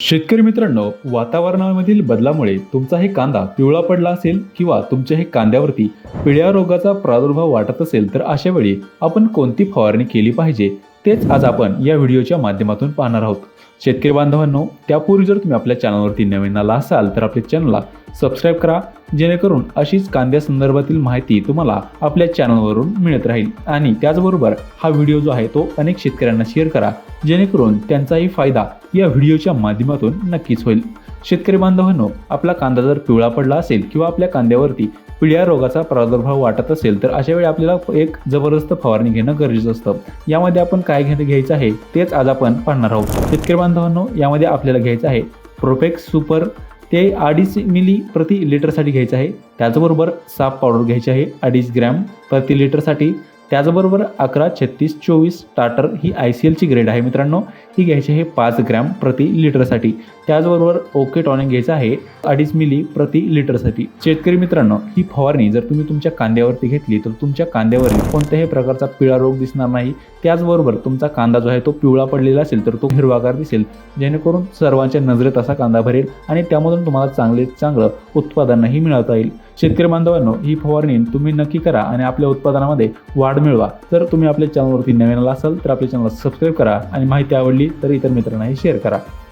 शेतकरी मित्रांनो वातावरणामधील बदलामुळे तुमचा हे कांदा पिवळा पडला असेल किंवा तुमच्या हे कांद्यावरती पिळ्या रोगाचा प्रादुर्भाव वाटत असेल तर अशा वेळी आपण कोणती फवारणी केली पाहिजे? तेच आज आपण या व्हिडिओच्या माध्यमातून पाहणार आहोत. शेतकरी बांधवांनो त्यापूर्वी जर तुम्ही आपल्या चॅनलवरती नवीन आला असाल तर आपल्या चॅनलला सबस्क्राईब करा जेणेकरून अशीच कांद्या संदर्भातील माहिती तुम्हाला आपल्या चॅनलवरून मिळत राहील. आणि त्याचबरोबर हा व्हिडिओ जो आहे तो अनेक शेतकऱ्यांना शेअर करा जेणेकरून त्यांचाही फायदा या व्हिडिओच्या माध्यमातून नक्कीच होईल. शेतकरी बांधवांनो आपला कांदा जर पिवळा पडला असेल किंवा आपल्या कांद्यावरती पिळ्या रोगाचा प्रादुर्भाव वाटत असेल तर अशा वेळी आपल्याला एक जबरदस्त फवारणी घेणं गरजेचं असतं. यामध्ये आपण काय घेणं घ्यायचं आहे तेच आज आपण पाहणार आहोत. शेतकरी बांधवांनो यामध्ये आपल्याला घ्यायचं आहे प्रोपेक्स सुपर ते अडीच मिली प्रति लिटरसाठी घ्यायचं आहे. त्याचबरोबर साप पावडर घ्यायची आहे. अडीच ग्रॅम प्रति लिटरसाठी त्याचबरोबर अकरा छत्तीस चोवीस स्टार्टर ही आय सी एलची ग्रेड आहे मित्रांनो. ही घ्यायची आहे पाच ग्रॅम प्रति लिटरसाठी त्याचबरोबर ओके टॉनिक घ्यायचं आहे अडीच मिली प्रति लिटरसाठी शेतकरी मित्रांनो ही फवारणी जर तुम्ही तुमच्या कांद्यावरती घेतली तर तुमच्या कांद्यावरील कोणत्याही प्रकारचा पिळा रोग दिसणार नाही. त्याचबरोबर तुमचा कांदा जो आहे तो पिवळा पडलेला असेल तर तो हिरवागार दिसेल. जेणेकरून सर्वांच्या नजरेत असा कांदा भरेल आणि त्यामधून तुम्हाला चांगले चांगलं उत्पादनही मिळवता येईल. शेतकरी बांधवांनो ही फवारणी तुम्ही नक्की करा आणि आपल्या उत्पादनामध्ये वाढ मिळवा. जर तुम्ही आपल्या चॅनलवरती नवीन आला असाल तर आपल्या चॅनलला सबस्क्राईब करा आणि माहिती आवडली तर इतर मित्रांनाही शेअर करा.